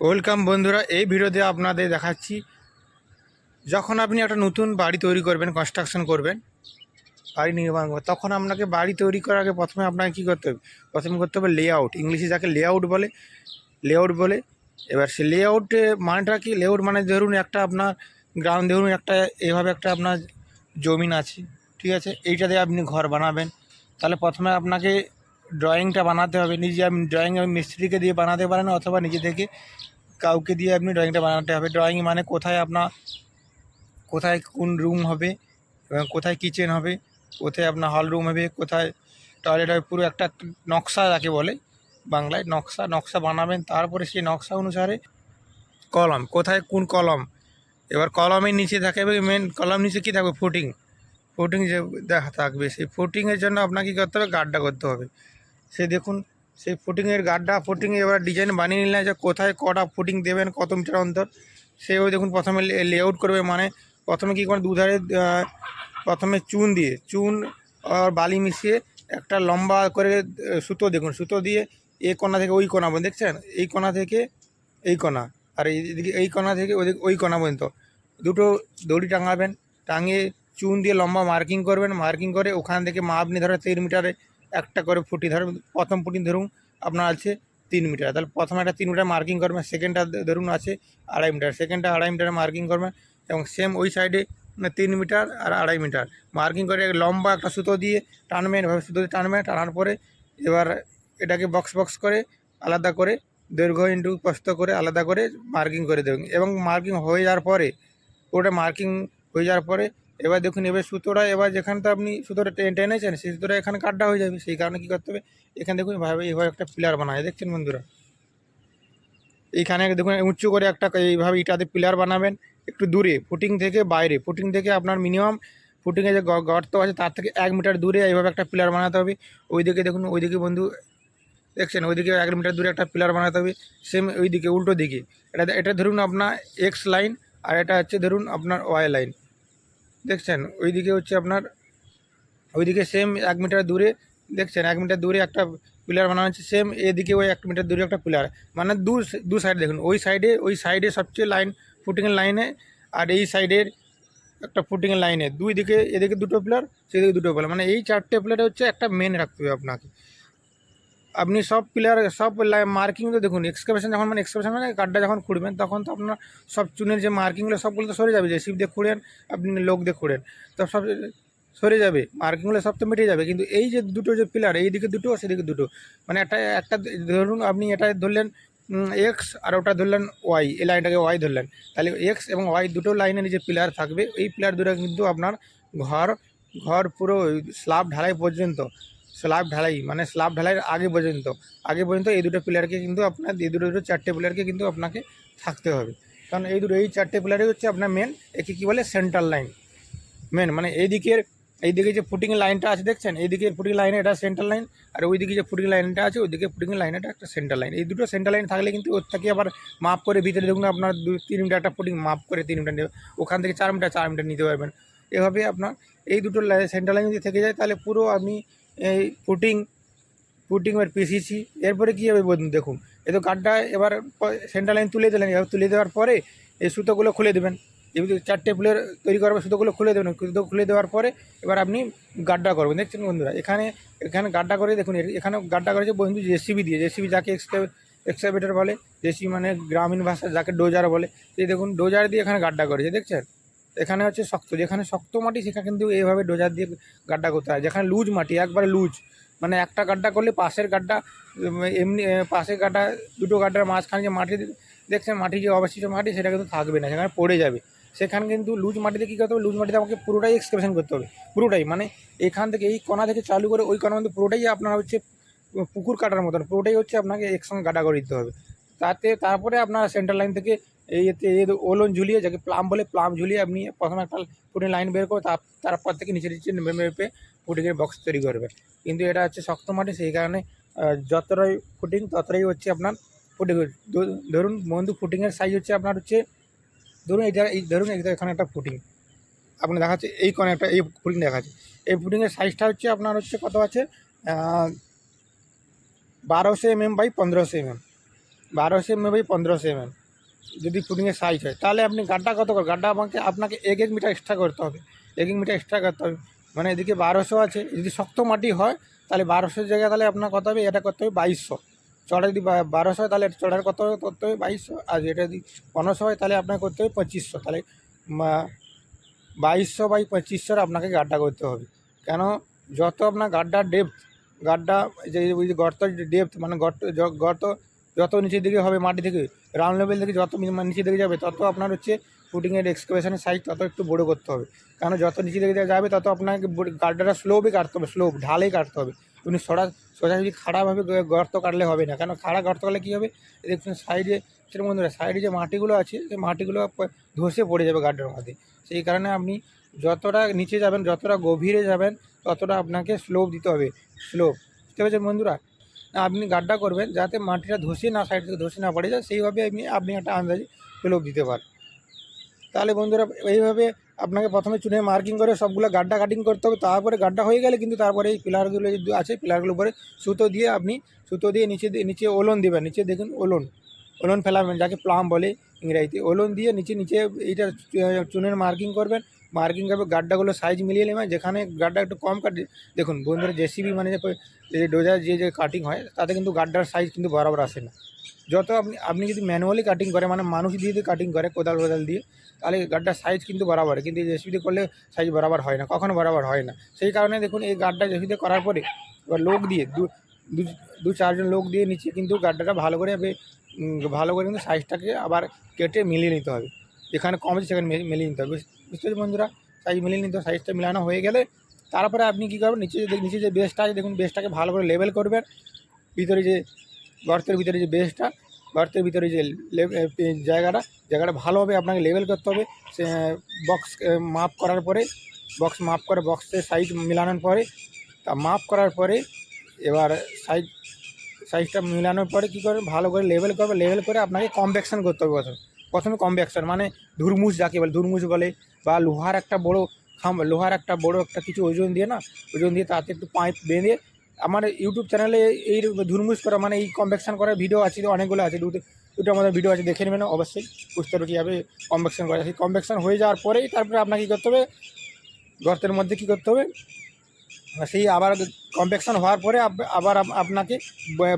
Welcome বন্ধুরা, এই ভিডিওতে আপনাদের দেখাচ্ছি যখন আপনি একটা নতুন বাড়ি তৈরি করবেন কনস্ট্রাকশন করবেন, বাড়ি নির্মাণ করবেন, তখন আপনাকে বাড়ি তৈরি করার আগে প্রথমে আপনাকে কী করতে হবে? প্রথমে করতে হবে লেআউট ইংলিশে যাকে লেআউট বলে লেআউট বলে। এবার সে লেআউটে মানেটা কি? লেআউট মানে ধরুন একটা আপনার গ্রাউন্ড ধরুন একটা, এভাবে একটা আপনার জমিন আছে, ঠিক আছে? এইটাতে আপনি ঘর বানাবেন। তাহলে প্রথমে আপনাকে ড্রয়িংটা বানাতে হবে। নিজে আপনি ড্রয়িং মিস্ত্রিকে দিয়ে বানাতে পারেন অথবা নিজে থেকে কাউকে দিয়ে আপনি ড্রয়িংটা বানাতে হবে। ড্রয়িং মানে কোথায় আপনার, কোথায় কোন রুম হবে এবং কোথায় কিচেন হবে, কোথায় আপনার হল রুম হবে, কোথায় টয়লেট হবে, পুরো একটা নকশা যাকে বলে বাংলায় নকশা নকশা বানাবেন। তারপরে সেই নকশা অনুসারে কলম, কোথায় কোন কলম? এবার কলমের নিচে থাকে মেন কলম নিচে কী থাকবে? ফুটিং ফুটিং যে দেখা থাকবে, সেই ফুটিংয়ের জন্য আপনাকে কী করতে হবে? গাড্ডা করতে হবে। সে দেখুন, সেই ফুটিংয়ের গাড্ডা ফুটিং এবার ডিজাইন বানিয়ে নিলেন যে কোথায় কটা ফুটিং দেবেন, কত মিটার অন্তর। সেও দেখুন প্রথমে লেআউট করবে মানে প্রথমে কী করে দুধারে প্রথমে চুন দিয়ে, চুন আর বালি মিশিয়ে একটা লম্বা করে সুতো দেখুন, সুতো দিয়ে এই কোণা থেকে ওই কোণা পর্যন্ত, দেখছেন? এই কোণা থেকে এই কোণা, আর এইদিকে এই কোণা থেকে ওদিকে ওই কোণা পর্যন্ত। দুটো দড়ি টাঙাবেন, টাঙিয়ে চুন দিয়ে লম্বা মার্কিং করবেন মার্কিং করে ওখান থেকে মাপ নিয়ে ধরো তিন মিটারে একটা করে ফুটি ধরুন, প্রথম ফুটি ধরুন আপনার আছে তিন মিটার। তাহলে প্রথমে একটা তিন মিটার মার্কিং করবেন সেকেন্ডটা ধরুন আছে আড়াই মিটার। সেকেন্ডটা আড়াই মিটারে মার্কিং করবেন এবং সেম ওই সাইডে তিন মিটার আর আড়াই মিটার। মার্কিং করে লম্বা একটা সুতো দিয়ে টানবেন, এভাবে সুতো দিয়ে টানবেন, টানার পরে এবার এটাকে বক্স বক্স করে আলাদা করে দৈর্ঘ্য ইন্টু প্রস্থ করে আলাদা করে মার্কিং করে দেবেন। এবং মার্কিং হয়ে যাওয়ার পরে ওটা মার্কিং হয়ে যাওয়ার পরে এবার দেখুন, এবার সুতোটা, এবার যেখানটা আপনি সুতোটা টেনে, টেনেছেন, সেই সুতোটা এখানে কাটটা হয়ে যাবে, সেই কারণে কী করতে হবে, এখানে দেখুন ভাবে এভাবে একটা পিলার বানায়, দেখছেন বন্ধুরা? এইখানে দেখুন, উঁচু করে একটা এইভাবে ইটাতে পিলার বানাবেন, একটু দূরে, ফুটিং থেকে বাইরে, ফুটিং থেকে আপনার মিনিমাম ফুটিংয়ে যে গর্ত আছে, তার থেকে এক মিটার দূরে এইভাবে একটা পিলার বানাতে হবে, ওইদিকে দেখুন, ওইদিকে বন্ধু, দেখছেন, ওইদিকে এক মিটার দূরে একটা পিলার বানাতে হবে সেম ওইদিকে, উল্টো দিকে, এটা এটা ধরুন আপনার এক্স লাইন আর এটা হচ্ছে ধরুন আপনার ওয়াই লাইন দেখছেন, ওইদিকে হচ্ছে আপনার, ওইদিকে সেম এক মিটার দূরে, দেখছেন, এক মিটার দূরে একটা পিলার বানানো হচ্ছে সেম এদিকে ওই এক মিটার দূরে একটা পিলার মানে দু দু সাইড দেখুন, ওই সাইডে ওই সাইডে সবচেয়ে লাইন ফুটিংয়ের লাইনে আর এই সাইডের একটা ফুটিংয়ের লাইনে দুই দিকে এদিকে দুটো পিলার সেদিকে দুটো পিলার মানে এই চারটে পিলারে হচ্ছে একটা মেন রাখতে হবে আপনাকে। আপনি সব পিলার সব মার্কিং তো দেখুন এক্সকাভেশন যখন মানে এক্সকাভেশন মানে গাড্ডা যখন খুঁড়বেন, তখন তো আপনার সব চুনের যে মার্কিংগুলো সবগুলো তো সরে যাবে, যে শিপ দিয়ে খুঁড়েন, আপনি লোক দিয়ে খুঁড়েন, তো সব সরে যাবে মার্কিংগুলো সব তো মিটে যাবে, কিন্তু এই যে দুটো যে পিলার এইদিকে দুটো, সেদিকে দুটো মানে একটা একটা ধরুন আপনি এটা ধরলেন এক্স আর ওটা ধরলেন ওয়াই এই লাইনটাকে ওয়াই ধরলেন, তাহলে এক্স এবং ওয়াই দুটো লাইনের যে পিলার থাকবে, এই পিলার দুটো কিন্তু আপনার ঘর ঘর পুরো স্ল্যাব ঢালাই পর্যন্ত স্ল্যাব ঢালাই মানে স্ল্যাব ঢালাইয়ের আগে পর্যন্ত আগে পর্যন্ত এই দুটো প্লেয়ারকে কিন্তু আপনার, এই দুটো দুটো চারটে প্লেয়ারকে কিন্তু আপনাকে থাকতে হবে। কারণ এই দুটো, এই চারটে পিলারই হচ্ছে আপনার মেন একে কী বলে? সেন্ট্রাল লাইন মেন মানে এইদিকের এইদিকে যে ফুটিং লাইনটা আছে, দেখছেন? এইদিকে ফুটিং লাইনে এটা সেন্ট্রাল লাইন আর ওইদিকে যে ফুটিং লাইনটা আছে ওইদিকে ফুটিং লাইনটা একটা সেন্ট্রাল লাইন এই দুটো সেন্ট্রাল লাইন থাকলে কিন্তু ওর থেকে আবার মাপ করে ভিতরে দেখুন, আপনার দু, তিন মিটার একটা ফুটিং মাপ করে তিন মিটার নেবে। ওখান থেকে চার মিটার চার মিটার নিতে পারবেন। এভাবে আপনার এই দুটো সেন্ট্রাল লাইন যদি থেকে যায়, তাহলে পুরো আপনি এই ফুটিং পুটিং এবার পিসিসি। এরপরে কী হবে বলুন দেখুন। এ তো গাড্ডা এবার সেন্ট্রাল লাইন তুলে দিলেন। এবার তুলে দেওয়ার পরে এই সুতোগুলো খুলে দেবেন। এবার চারটে ফুলের তৈরি করার সুতোগুলো খুলে দেবেন। সুতো খুলে দেওয়ার পরে এবার আপনি গাড্ডা করবেন। দেখছেন বন্ধুরা? এখানে এখানে গাড্ডা করে দেখুন এখানে গাড্ডা করেছে বন্ধু জেসিবি দিয়ে। জেসিবি যাকে এক্সকাভেটার বলে, জেসিবি মানে গ্রামীণ ভাষা যাকে ডোজার বলে। এই দেখুন, ডোজার দিয়ে এখানে গাড্ডা করেছে। দেখছেন? এখানে হচ্ছে শক্ত, যেখানে শক্ত মাটি সেখানে কিন্তু এইভাবে ডোজার দিয়ে গাড্ডা করতে হয়। যেখানে লুজ মাটি, একবারে লুজ। মানে একটা গাড্ডা করলে পাশের গাড্ডা এমনি পাশের গাড্ডা, দুটো গাড্ডার মাঝখানে যে মাটি দেখছেন মাটি যে অবশিষ্ট মাটি সেটা কিন্তু থাকবে না, সেখানে পড়ে যাবে। সেখানে কিন্তু লুজ মাটিতে কী করতে হবে? লুজ মাটিতে আমাকে পুরোটাই এক্সকাভেশন করতে হবে। পুরোটাই মানে এখান থেকে, এই কণা থেকে চালু করে ওই কণা মধ্যে পুরোটাই আপনার হচ্ছে পুকুর কাটার মতন, পুরোটাই হচ্ছে আপনাকে একসঙ্গে গাডা করে দিতে হবে। তাতে, তারপরে আপনার সেন্ট্রাল লাইন থেকে এই এই ওলন ঝুলিয়ে যাকে প্লাম বলে প্লাম ঝুলিয়ে আপনি প্রথমে একটা ফুটিং লাইন বের করে তার তারপর থেকে নিচে নিচে নেমে মেপে ফুটিংয়ের বক্স তৈরি করবে। কিন্তু এটা হচ্ছে শক্ত মাটি, সেই কারণে যতটাই ফুটিং ততটাই হচ্ছে আপনার ফুটিং ধরুন বন্ধু ফুটিংয়ের সাইজ হচ্ছে আপনার হচ্ছে ধরুন এটা এই ধরুন এটা এখানে একটা ফুটিং আপনি দেখাচ্ছে এই কোণে একটা এই ফুটিং দেখাচ্ছে। এই ফুটিংয়ের সাইজটা হচ্ছে আপনার হচ্ছে কত আছে? বারোশো এমএম বাই পনেরোশো এমএম বারোশো এম বাই পনেরোশো এম যদি ফুটিংয়ের সাইজ হয়, তাহলে আপনি গাড্ডা কত করে, গাড্ডা আমাকে, আপনাকে এক এক মিটার এক্সট্রা করতে হবে। এক এক মিটার এক্সট্রা করতে হবে। মানে এদিকে বারোশো আছে, যদি শক্ত মাটি হয়, তাহলে বারোশোর জায়গায় তাহলে আপনার কত হবে? এটা করতে হবে বাইশশো। চড়া যদি বারোশো হয়, তাহলে চড়ার কত করতে হবে বাইশশো। আর এটা যদি পনেরোশো হয়, তাহলে আপনার করতে হবে পঁচিশশো। তাহলে বাইশশো বাই পঁচিশশোর আপনাকে গাড্ডা করতে হবে। কেন? যত আপনার গাড্ডার ডেপথ গাড্ডা যে, ওই যে গর্তের ডেপথ মানে গর্ত গর্ত যত নিচের দিকে হবে, মাটি থেকে গ্রাউন্ড লেভেল থেকে যত মানে নিচের দিকে যাবে, তত আপনার হচ্ছে ফুটিংয়ের এক্সকাভেশনের সাইজ তত একটু বড়ো করতে হবে। কারণ যত নিচের দিকে যাবে, তত আপনাকে গাড্ডাটা স্লোভই কাটতে হবে স্লোভ ঢালেই কাটতে হবে। সরা সোজা যদি খাড়াভাবে গর্ত কাটলে হবে না। কেন খাড়া গর্ত কাটলে কী হবে? দেখুন সাইডে সেরকম বন্ধুরা সাইডে যে মাটিগুলো আছে, সেই মাটিগুলো ধসে পড়ে যাবে গাড্ডার মধ্যে। সেই কারণে আপনি যতটা নিচে যাবেন, যতটা গভীরে যাবেন, ততটা আপনাকে স্লোপ দিতে হবে। স্লোপ বুঝতে পেরেছেন বন্ধুরা? আপনি গাড্ডা করবেন যাতে মাটিটা ধসে না সাইড থেকে ধসে না পড়ে যায়, সেইভাবে আপনি আপনি একটা আন্দাজে স্লোপ দিতে পারেন। তাহলে বন্ধুরা, এইভাবে আপনাকে প্রথমে চুনে মার্কিং করে সবগুলো গাড্ডা কাটিং করতে হবে, তারপরে গাড্ডা হয়ে গেলে কিন্তু তারপরে এই পিলারগুলো যদি আছে পিলারগুলোর উপরে সুতো দিয়ে আপনি সুতো দিয়ে নিচে নিচে ওলন দেবেন, নিচে দেখুন ওলন ওলন ফেলাবেন, যাকে প্লাম বলে ইংরাজিতে, ওলন দিয়ে নিচে নিচে এইটা চুনের মার্কিং করবেন মার্কিং করবে গাড্ডাগুলো সাইজ মিলিয়ে নেবেন যেখানে গাড্ডা একটু কম কাটে দেখুন, বন্ধুরা জেসিবি মানে যে ডোজার যে যে কাটিং হয়, তাতে কিন্তু গাড্ডার সাইজ কিন্তু বরাবর আসে না। যত আপনি আপনি যদি ম্যানুয়ালি কাটিং করে মানে মানুষ দিয়ে দিয়ে কাটিং করে, কোদাল কোদাল দিয়ে, তাহলে গাড্ডার সাইজ কিন্তু বরাবর, কিন্তু জেসিবিতে করলে সাইজ বরাবর হয় না, কখনো বরাবর হয় না। সেই কারণে দেখুন, এই গাড্ডা জেসিবিতে করার পরে, এবার লোক দিয়ে, দু চারজন লোক দিয়ে নিচে কিন্তু গাড্ডাটা ভালো করে ভালো করে কিন্তু সাইজটাকে আবার কেটে মিলিয়ে নিতে হবে। যেখানে কম আছে সেখানে মিলিয়ে- নিতে হবে। বুঝ- বুঝতে পারছি বন্ধুরা? সাইজ মিলিয়ে নিতে হবে সাইজটা মেলানো হয়ে গেলে তারপরে আপনি কী করবেন, নিচে যে নিচে যে বেসটা আছে, দেখুন বেসটাকে ভালো করে লেবেল করবেন। ভিতরে যে গর্তের ভিতরে যে বেসটা গর্তের ভিতরে যে জায়গাটা জায়গাটা ভালোভাবে আপনাকে লেভেল করতে হবে। সে বক্স মাপ করার পরে বক্স মাপ করে বক্সের সাইজ মেলানোর পরে, তা মাপ করার পরে এবার সাইজ সাইজটা মেলানোর পরে কী করবে ভালো করে লেভেল করবে লেভেল করে আপনাকে কমপ্যাকশন করতে হবে প্রথমে। প্রথমে কমপ্যাকশন মানে ধুরমুস যাকে বলে ধুরমুস বলে, বা লোহার একটা বড় খাম লোহার একটা বড় একটা কিছু ওজন দিয়ে না, ওজন দিয়ে তাতে একটু পাইপ বেঁধে, আমার ইউটিউব চ্যানেলে এই ধুরমুস করা মানে এই কমপ্যাকশন করার ভিডিও আছে, অনেকগুলো আছে, দুটো দুটো আমাদের ভিডিও আছে, দেখে নেবেন অবশ্যই, বুঝতে পারবে কীভাবে কমপ্যাকশন করা সেই কমপ্যাকশন হয়ে যাওয়ার পরেই তারপরে আপনাকে কী করতে হবে, গর্তের মধ্যে কী করতে হবে, সেই আবার কমপ্যাকশন হওয়ার পরে আবার আপনাকে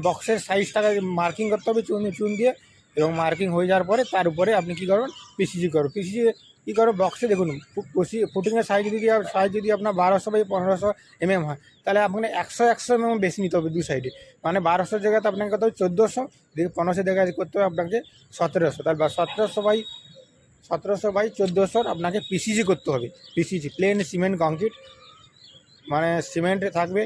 বক্সের সাইজটাকে মার্কিং করতে হবে, চুন চুন দিয়ে এবং মার্কিং হয়ে যাওয়ার পরে তার উপরে আপনি কী করবেন? পিসিজি করবেন। পিসিজি কী করবেন? বক্সে দেখুন ফুটিংয়ের সাইজ যদি সাইজ যদি আপনার বারোশো বাই পনেরোশো এমএম হয়, তাহলে আপনাকে একশো একশো এম এমএম বেশি নিতে হবে দু সাইডে মানে বারোশোর জায়গাতে আপনাকে কত হবে? চোদ্দোশো পনেরোশো জায়গায় করতে হবে আপনাকে সতেরোশো। তাহলে সতেরোশো বাই সতেরোশো বাই চোদ্দোশোর আপনাকে পিসিজি করতে হবে। পিসিজি প্লেন সিমেন্ট কংক্রিট মানে সিমেন্টে থাকবে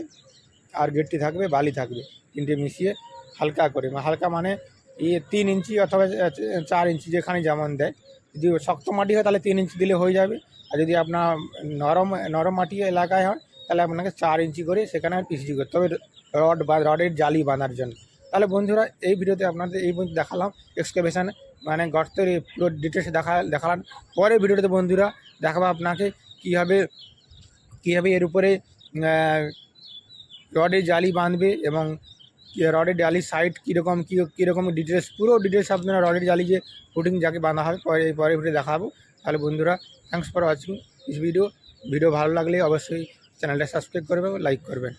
আর গেটটি থাকবে, বালি থাকবে। তিনটে মিশিয়ে হালকা করে, হালকা মানে ইয়ে তিন ইঞ্চি অথবা চার ইঞ্চি যেখানে যেমন দেয়। যদি শক্ত মাটি হয় তাহলে তিন ইঞ্চি দিলে হয়ে যাবে। আর যদি আপনার নরম নরম মাটি এলাকায় হয়, তাহলে আপনাকে চার ইঞ্চি করে সেখানে পিসিজি করতে হবে, রড বা রডের জালি বাঁধার জন্য। তাহলে বন্ধুরা, এই ভিডিওতে আপনাদের এই পর্যন্ত দেখালাম এক্সকাভেশন মানে গর্তের পুরো ডিটেলস দেখা, দেখালাম। পরে ভিডিওতে বন্ধুরা, দেখাবো আপনাকে কীভাবে কীভাবে এর উপরে রডের জালি বাঁধবে এবং রডের জালির সাইড কীরকম, কী, কীরকম ডিটেলস পুরো ডিটেলস আপনারা রডের জালি যে ফুটিং যাকে বাঁধা হবে পরে পরে ভিডিও দেখাবো। তাহলে বন্ধুরা thanks for watching video video ভালো লাগলে অবশ্যই চ্যানেলটা সাবস্ক্রাইব করবে লাইক করবেন।